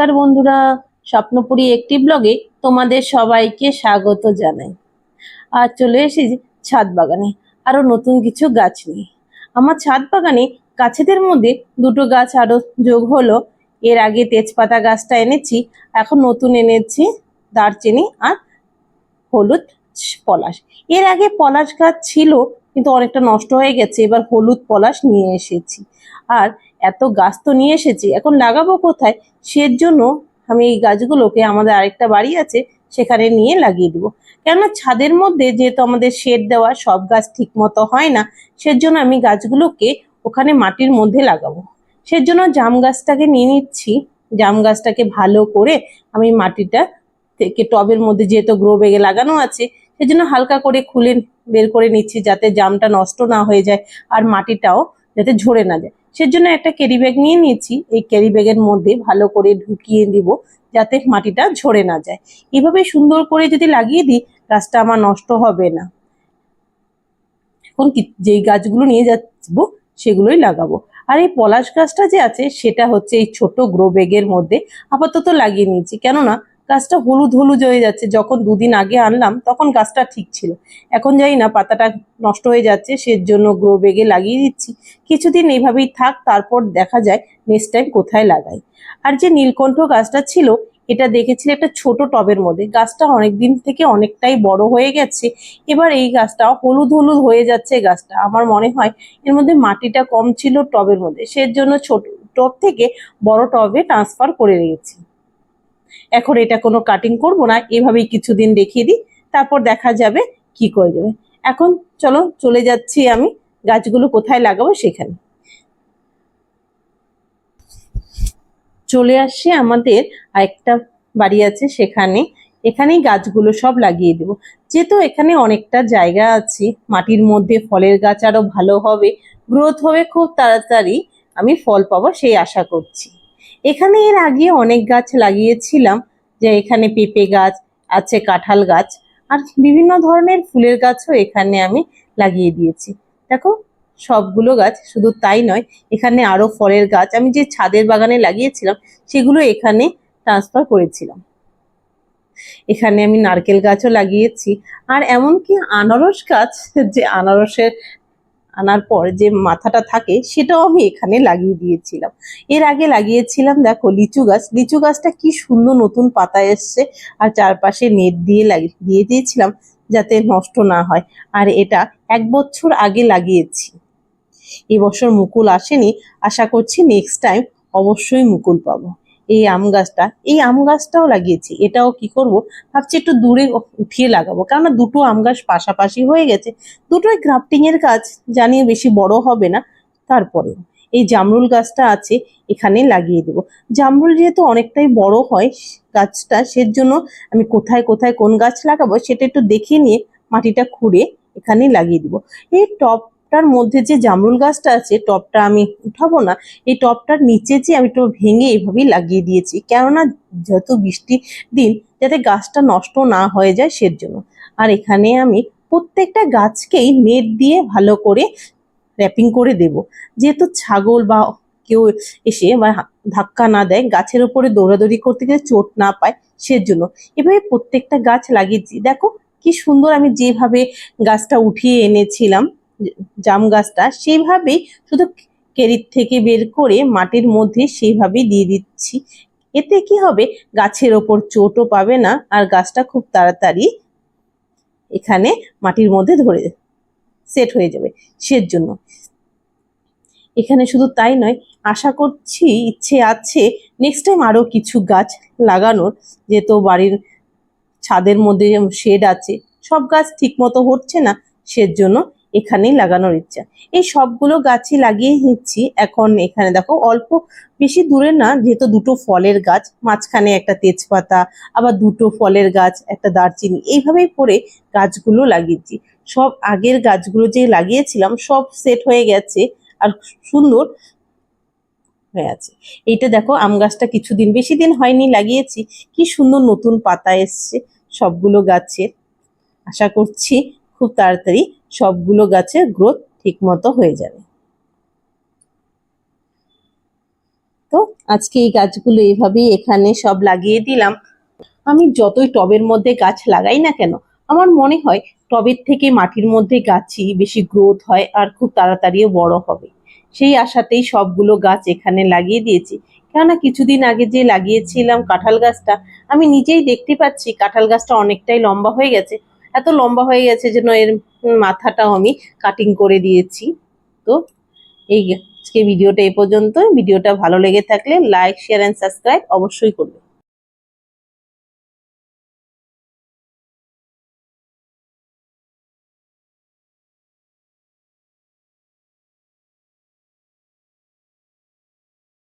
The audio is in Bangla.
নমস্কার বন্ধুরা, স্বপ্নপুরী একটি ব্লগে তোমাদের সবাইকে স্বাগত জানাই। আর চলে এসেছি ছাদ বাগানে আরও নতুন কিছু গাছ নিয়ে। আমার ছাদ বাগানে গাছেদের মধ্যে দুটো গাছ আরও যোগ হলো। এর আগে তেজপাতা গাছটা এনেছি, এখন নতুন এনেছি দারচিনি আর হলুদ পলাশ। এর আগে পলাশ গাছ ছিল কিন্তু অনেকটা নষ্ট হয়ে গেছে। এবার হলুদ পলাশ নিয়ে এসেছি। আর এত গাছ তো নিয়ে এসেছি, এখন লাগাবো কোথায়? সের জন্য আমি এই গাছগুলোকে, আমাদের আরেকটা বাড়ি আছে, সেখানে নিয়ে লাগিয়ে দেবো। কেননা ছাদের মধ্যে যেহেতু আমাদের শেড দেওয়া, সব গাছ ঠিক মতো হয় না, সেজন্য আমি গাছগুলোকে ওখানে মাটির মধ্যে লাগাবো। সেজন্য জাম গাছটাকে নিয়ে নিচ্ছি। জাম গাছটাকে ভালো করে আমি মাটিটা থেকে টবের মধ্যে যেহেতু গ্রো বেগে লাগানো আছে সেজন্য হালকা করে খুলে বের করে নিচ্ছি যাতে জামটা নষ্ট না হয়ে যায় আর মাটিটাও যাতে ঝরে না যায়। সেজন্য একটা ক্যারি ব্যাগ নিয়ে নিয়েছি। এই ক্যারি ব্যাগের মধ্যে ভালো করে ঢুকিয়ে দিব যাতে মাটিটা ঝরে না যায়। এভাবে সুন্দর করে যদি লাগিয়ে দিই, গাছটা আমার নষ্ট হবে না। এখন যেই গাছগুলো নিয়ে যাব সেগুলোই লাগাবো। আর এই পলাশ গাছটা যে আছে, সেটা হচ্ছে এই ছোট গ্রো ব্যাগের মধ্যে আপাতত লাগিয়ে নিয়েছি। কেননা গাছটা হলুদ হলুদ হয়ে যাচ্ছে। যখন দুদিন আগে আনলাম, তখন গাছটা ঠিক ছিল। এখন জানি না, পাতাটা নষ্ট হয়ে যাচ্ছে, সেজন্য গ্রো বেগে লাগিয়ে দিচ্ছি। কিছুদিন এইভাবেই থাক, তারপর দেখা যায় নেক্সট টাইম কোথায় লাগাই। আর যে নীলকণ্ঠ গাছটা ছিল, এটা দেখেছিলে একটা ছোট টবের মধ্যে। গাছটা অনেক দিন থেকে অনেকটাই বড় হয়ে গেছে। এবার এই গাছটা হলুদ হলুদ হয়ে যাচ্ছে গাছটা। আমার মনে হয় এর মধ্যে মাটিটা কম ছিল টবের মধ্যে। সেজন্য ছোট টব থেকে বড় টবে ট্রান্সফার করে রেখেছি। এখন এটা কোনো কাটিং করব না, এভাবেই কিছুদিন দেখিয়ে দিই, তারপর দেখা যাবে কি করে যাবে এখন চলো, চলে যাচ্ছি আমি, গাছগুলো কোথায় লাগাবো সেখানে। চলে আসছে আমাদের আরেকটা বাড়ি আছে সেখানে, এখানেই গাছগুলো সব লাগিয়ে দেবো। যেহেতু এখানে অনেকটা জায়গা আছে, মাটির মধ্যে ফলের গাছ আরও ভালো হবে গ্রোথ হবে খুব তাড়াতাড়ি, আমি ফল পাবো সেই আশা করছি। এখানে এর আগে অনেক গাছ লাগিয়েছিলাম, যে এখানে পেঁপে গাছ আছে, কাঁঠাল গাছ, আর বিভিন্ন ধরনের ফুলের গাছও এখানে আমি লাগিয়ে দিয়েছি। দেখো, সবগুলো গাছ শুধু তাই নয়, এখানে আরও ফলের গাছ, আমি যে ছাদের বাগানে লাগিয়েছিলাম, সেগুলো এখানে ট্রান্সফার করেছিলাম। এখানে আমি নারকেল গাছও লাগিয়েছি, আর এমনকি আনারস গাছ, যে আনারসের আনার পর যে মাথাটা থাকে সেটাও আমি এখানে লাগিয়ে দিয়েছিলাম। এর আগে লাগিয়েছিলাম, দেখো, লিচু গাছ। লিচু গাছটা কি সুন্দর নতুন পাতা এসছে আর চারপাশে নেট দিয়ে লাগিয়ে দিয়ে দিয়েছিলাম যাতে নষ্ট না হয়। আর এটা এক বছর আগে লাগিয়েছি। এবছর মুকুল আসেনি। আশা করছি নেক্সট টাইম অবশ্যই মুকুল পাবো। এই আম গাছটা, এই আম গাছটাও লাগিয়েছি। এটাও কি করব? ভাবছি একটু দূরে উঠিয়ে লাগাবো। কেননা দুটো আম গাছ পাশাপাশি হয়ে গেছে। দুটোই গ্রাফটিং এর গাছ জানিয়ে বেশি বড় হবে না। তারপরে এই জামরুল গাছটা আছে, এখানে লাগিয়ে দেবো। জামরুল যেহেতু অনেকটাই বড় হয় গাছটা, সেজন্য আমি কোথায় কোথায় কোন গাছ লাগাবো সেটা একটু দেখে নিয়ে মাটিটা খুঁড়ে এখানে লাগিয়ে দিব। এই টবটার মধ্যে যে জামরুল গাছটা আছে টবটা আমি উঠাবো না। এই টবটার নিচে যে আমি একটু ভেঙে এইভাবেই লাগিয়ে দিয়েছি। কেননা যত বৃষ্টি দিন, যাতে গাছটা নষ্ট না হয়ে যায় সের জন্য আর এখানে আমি প্রত্যেকটা গাছকেই নেট দিয়ে ভালো করে র্যাপিং করে দেব। যেহেতু ছাগল বা কেউ এসে বা ধাক্কা না দেয়, গাছের উপরে দৌড়াদৌড়ি করতে গেলে চোট না পায় সেজন্য। এভাবে প্রত্যেকটা গাছ লাগিয়েছি। দেখো, কি সুন্দর আমি যেভাবে গাছটা উঠিয়ে এনেছিলাম। জাম গাছটা সেইভাবেই শুধু কেরির থেকে বের করে মাটির মধ্যে সেইভাবেই দিয়ে দিচ্ছি। এতে কি হবে? গাছের ওপর চোটও পাবে না আর গাছটা খুব তাড়াতাড়ি এখানে মাটির মধ্যে ধরে সেট হয়ে যাবে সের জন্য এখানে শুধু তাই নয়, আশা করছি ইচ্ছে আছে নেক্সট টাইম আরও কিছু গাছ লাগানোর। যেহেতু বাড়ির ছাদের মধ্যে শেড আছে, সব গাছ ঠিক মতো হচ্ছে না সের জন্য এখানেই লাগানোর ইচ্ছা। এই সবগুলো গাছই লাগিয়ে নিচ্ছি। এখন এখানে দেখো অল্প বেশি দূরে না, যেহেতু দুটো ফলের গাছ, মাঝখানে একটা তেজপাতা, আবার দুটো ফলের গাছ, একটা দারচিনি, এইভাবেই করে গাছগুলো লাগিয়েছি। সব আগের গাছগুলো যে লাগিয়েছিলাম, সব সেট হয়ে গেছে আর সুন্দর হয়ে আছে। এইটা দেখো আম গাছটা কিছুদিন, বেশি দিন হয়নি লাগিয়েছি। কি সুন্দর নতুন পাতা এসছে সবগুলো গাছের। আশা করছি খুব তাড়াতাড়ি সবগুলো গাছের গ্রোথ ঠিক মতো হয়ে যাবে। তো আজকে এই গাছগুলো এইভাবেই এখানে সব লাগিয়ে দিলাম। আমি যতই টবের মধ্যে গাছ লাগাই না কেন, আমার মনে হয় টবের থেকে মাটির মধ্যে গাছই বেশি গ্রোথ হয় আর খুব তাড়াতাড়িও বড় হবে। সেই আশাতেই সবগুলো গাছ এখানে লাগিয়ে দিয়েছি। কেননা কিছুদিন আগে যে লাগিয়েছিলাম কাঁঠাল গাছটা, আমি নিজেই দেখতে পাচ্ছি কাঁঠাল গাছটা অনেকটাই লম্বা হয়ে গেছে। এত লম্বা হয়ে গেছে যেন এর মাথাটাও আমি কাটিং করে দিয়েছি। তো এই আজকে ভিডিওটা এ পর্যন্ত ভিডিওটা ভালো লেগে থাকলে লাইক শেয়ার অ্যান্ড সাবস্ক্রাইব অবশ্যই করবে।